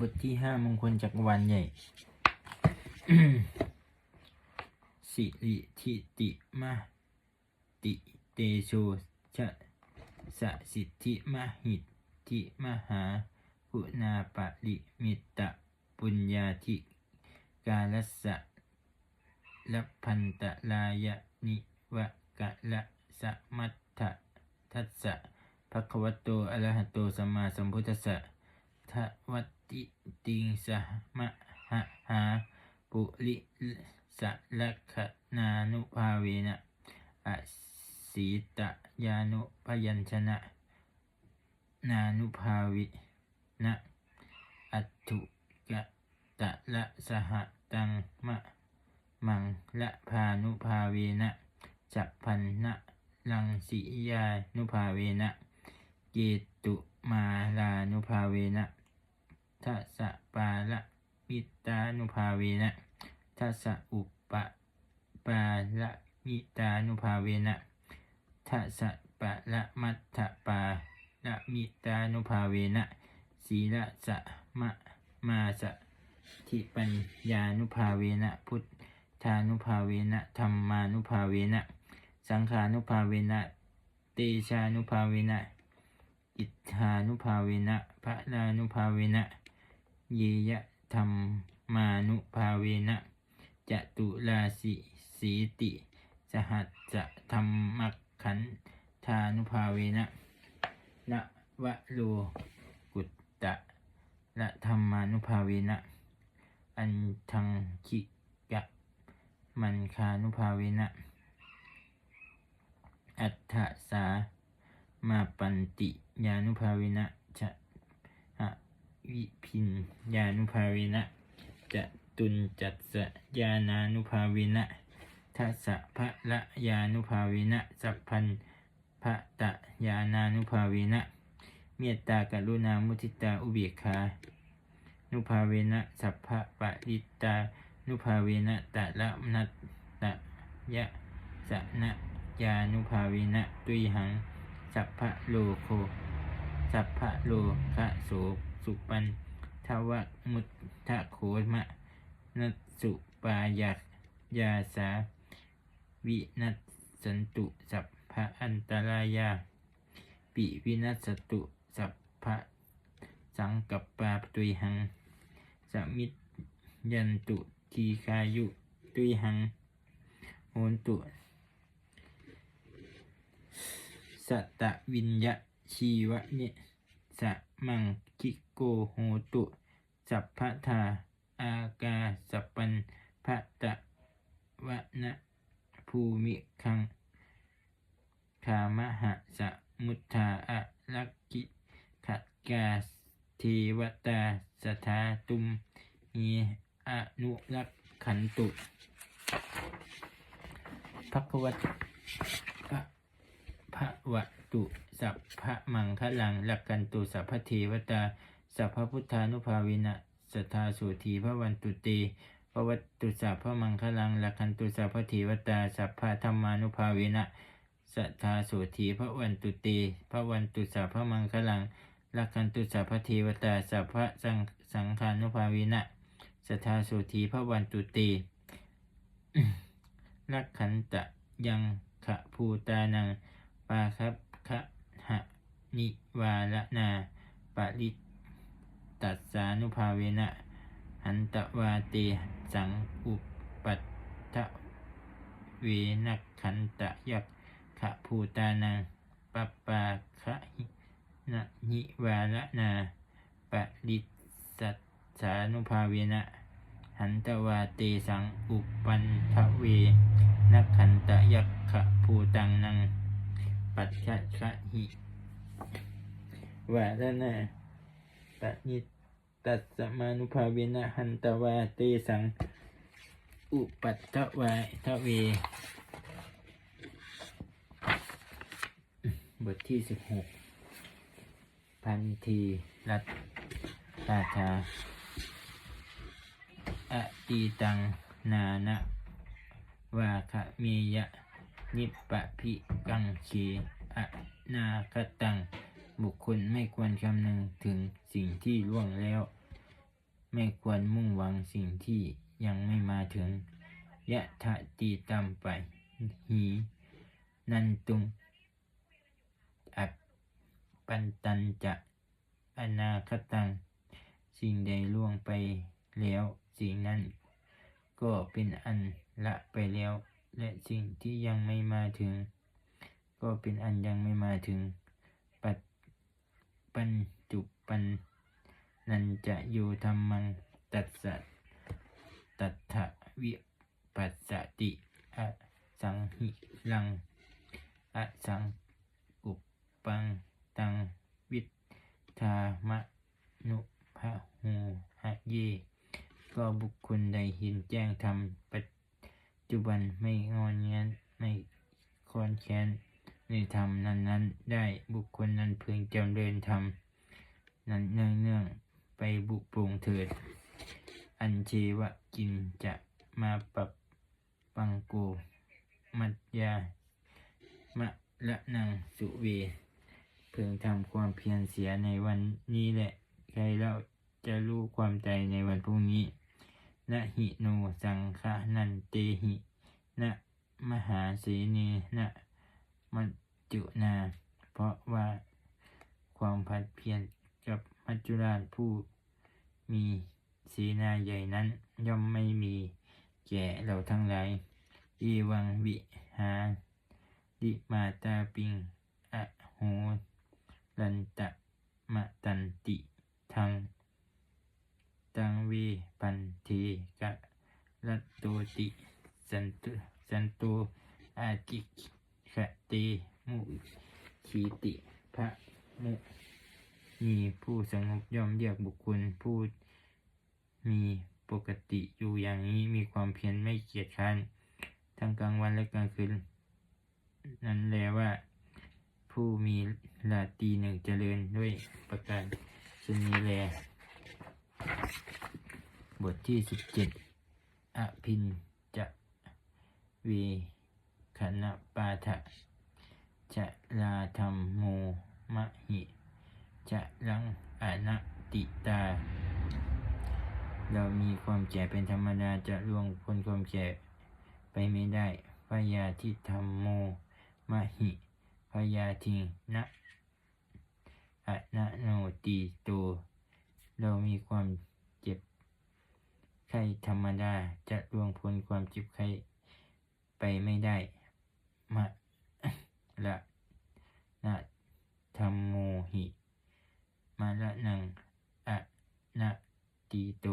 บทที่ห้ามงคลจักรวาลใหญ่ สิริทิติมาติเตโชชะสะสิทธิมหิทธิมหาคุณาปริมิตตปุญญาธิกาลสสะลัพันตลายนิวะกะละสะมัตถะทัสสะภะคะวะโตอะระหะโตสัมมาสัมพุทธัสสะ ทวัติติงสหมหะหาปุริสลักขณานุภาเวนะอสีตยานุพยัญชนะนานุภาวินะอัตุกะตะละสหตังมะมังละพานุภาเวนะจัพันนะลังสิยานุภาเวนะเกตุ มาลานุภาเวนะทัสปาละมิตานุภาเวนะทัสอุปะปาละมิตานุภาเวนะทัสปะละมัตถปาละมิตานุภาเวนะสีละสะมะมาสะทิปัญญานุภาเวนะพุทธานุภาเวนะธรรมานุภาเวนะสังขานุภาเวนะเตชานุภาเวนะ ธานุภาเวนะพระลานุภาเวนะเยยะธรรมมานุภาเวนะจตุราสิสีติ สหัสจะธรรมขันธานุภาเวนะนะวะโลกุตตะละธรรมานุภาเวนะอันทังคิกะมันคานุภาเวนะอัฏฐสา มาปันติยานุภาเวนะจะวิพินญานุภาเวนะจะตุนจัตสะญาณานุภาเวนะทัสสะพระละญานุภาเวนะสัพพันพระตะญาณานุภาเวนะเมตตากรุณามุทิตาอุเบกขานุภาเวนะสัพพะปะริตานุภาเวนะตะละนัตตะยะสะนะญานุภาเวนะตุยหัง สัพพะโลโคสัพพะโลคะโสสุปันทวะมุตทะโคมะนัสุปายักยาสา วินัสสันตุสัพพะอันตรายา ปิวินัสตุสัพพะสังกัปปาตุยหัง สมิตยันตุทีคายุตุยหังโหนตุ สัตตวิญญะชีวะเนสะมังคิโกโหตุสัพพทาอากาสัพปันพะตะวะนะภูมิคังคามหะสะมุทธาอะลักกิขัดกาเทวตาสถาตุมหีอนุรักขันตุพักวัต พระพระตุสัพพะมังคลังลักกันตุสัพพเทวตาสัพพพุทธานุภาวินะสัทธาสุธีพระวันตุเตพระวัตตุสัพพะมังคลังลักขันตุสัพพเทวตาสัพพะธรรมานุภาวินะสัทธาสุธีพระวันตุเตพระวันตุสัพพะมังคลังลักขันตุสัพพเทวตาสัพพะสังสังฆานุภาวินะสัทธาสุธีพระวันตุเตลักขันตะยังขะภูตานัง ปาคับคะหะนิวาละนาปริตัสานุภาเวนะหันตวาเตสังอุปัตถเวนักขันตะยักขะภูตานังปปปาคะนะนิวาละนาปริสัสสานุภาเวนะหันตวาเตสังอุปันทเวนักขันตะยักขะภูตังนัง ปัจฉะชะหิวาระนาปะนิตัสสมานุภาเวนะหันตวาเตสัง อุปัตตวาทเว บทที่สิบหกพันธีรัตราชาอตีตังนานะวาคะเมยะ นิปปะพิกังเขอนาคตัง บุคคลไม่ควรคำนึงถึงสิ่งที่ล่วงแล้ว ไม่ควรมุ่งหวังสิ่งที่ยังไม่มาถึง ยะทะตีตัมไป หี นันตุง อัปปันตันจะ อนาคตัง สิ่งใดล่วงไปแล้ว สิ่งนั้นก็เป็นอันละไปแล้ว และสิ่งที่ยังไม่มาถึง ก็เป็นอันยังไม่มาถึง ปัจปัญจุปันนันจะอยู่ธรรมังตัสสะตัทธวิปัสสติอสังหิลังอสังกุปปังตังวิทามะนุภะหูหะเย ก็บุคคลใดเห็นแจ้งธรรมปัจ จุบันไม่งอนแงนไม่คอนแค้นในธรรมนั้นๆได้บุคคลนั้นพึงจำเริญธรรมนั้นเนื่องๆไปบุปรุงเถิด อันเชวะกินจะมาปรับปังโกมัจยามะละนังสุเวเพึงทำความเพียรเสียในวันนี้แหละ ใครเล่าจะรู้ความใจในวันพรุ่งนี้ นะหิโนสังฆนันเตหินะมหาเสนีนะมัจจุนา เพราะว่าความพัดเพียรกับมัจจุราชผู้มีศีนาใหญ่นั้น ย่อมไม่มีแก่เราทั้งหลายอีวังวิหาดิมาตาปิงอะโหลันตะมะตันติทัง ตังเวปันเทกะรัตโตติสันตุสันโตอากิขะเตมุขีติพระมุมีผู้สงบย่อมเรียกบุคคลผู้มีปกติอยู่อย่างนี้มีความเพียรไม่เกียจคร้านทั้งกลางวันและกลางคืน นั้นแลว่า ผู้มีลาตีหนึ่งเจริญด้วยประการชนนี้แล บทที่สิบเจ็ดอภินจะเวคณปาทะจะลาธรรมโมมะหิจะลังอนัติตา เรามีความแก่เป็นธรรมดาจะล่วงพ้นความแก่ไปไม่ได้พยาทิธรรมโมมะหิพยาทิงนะอะนะโนติโต เรามีความเจ็บไข้ธรรมดาจะล่วงพ้นความเจ็บไข้ไปไม่ได้มะละนะธรรมโมหิมาละนังอะนะติโต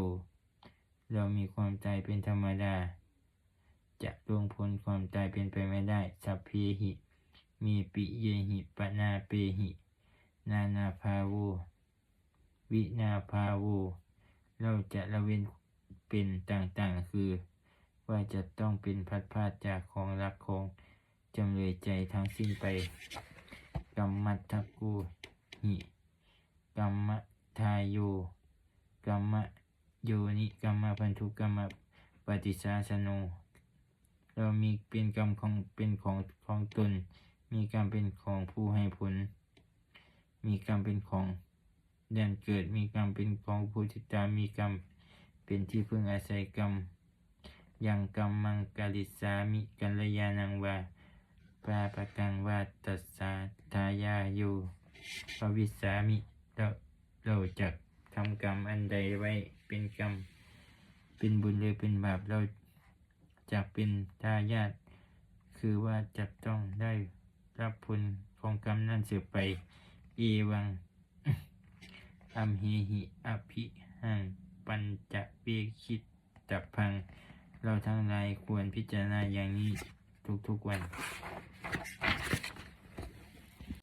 เรามีความตายเป็นธรรมดา จะล่วงพ้นความตายเป็นไปไม่ได้ สัพเพหิ มีปิเยหิปนาเปหิ นานาภาโว วินาภาโว เราจะละเว้นเป็นต่างๆ คือ ว่าจะต้องเป็นพัดพลาดจากของรักของจำเลยใจทั้งสิ้นไปกรรมัตถกูหิกรรมทายโยกรรมโยนิกรรมพันธุกรรมปฏิสาสโนเรามีเป็นกรรมของเป็นของของตน มีกรรมเป็นของผู้ให้ผล มีกรรมเป็นของ แดนเกิดมีกรรมเป็นของผู้ติดตามมีกรรมเป็นที่พึ่งอาศัยกรรมยังกรรมมังกาลิสามิกัลยานังวาปาปะกังวาตัสสาทายาโยปวิสามิเราเราจะทำกรรมอันใดไว้เป็นกรรม เป็นบุญหรือเป็นบาปเราจะเป็นทายาทคือว่าจะต้องได้รับผลของกรรมนั้นสืบไป เอวัง อัมเหหิอภิหัง ปัญจเวคิตตพัง เราทั้งหลายควรพิจารณาอย่างนี้ทุกๆวัน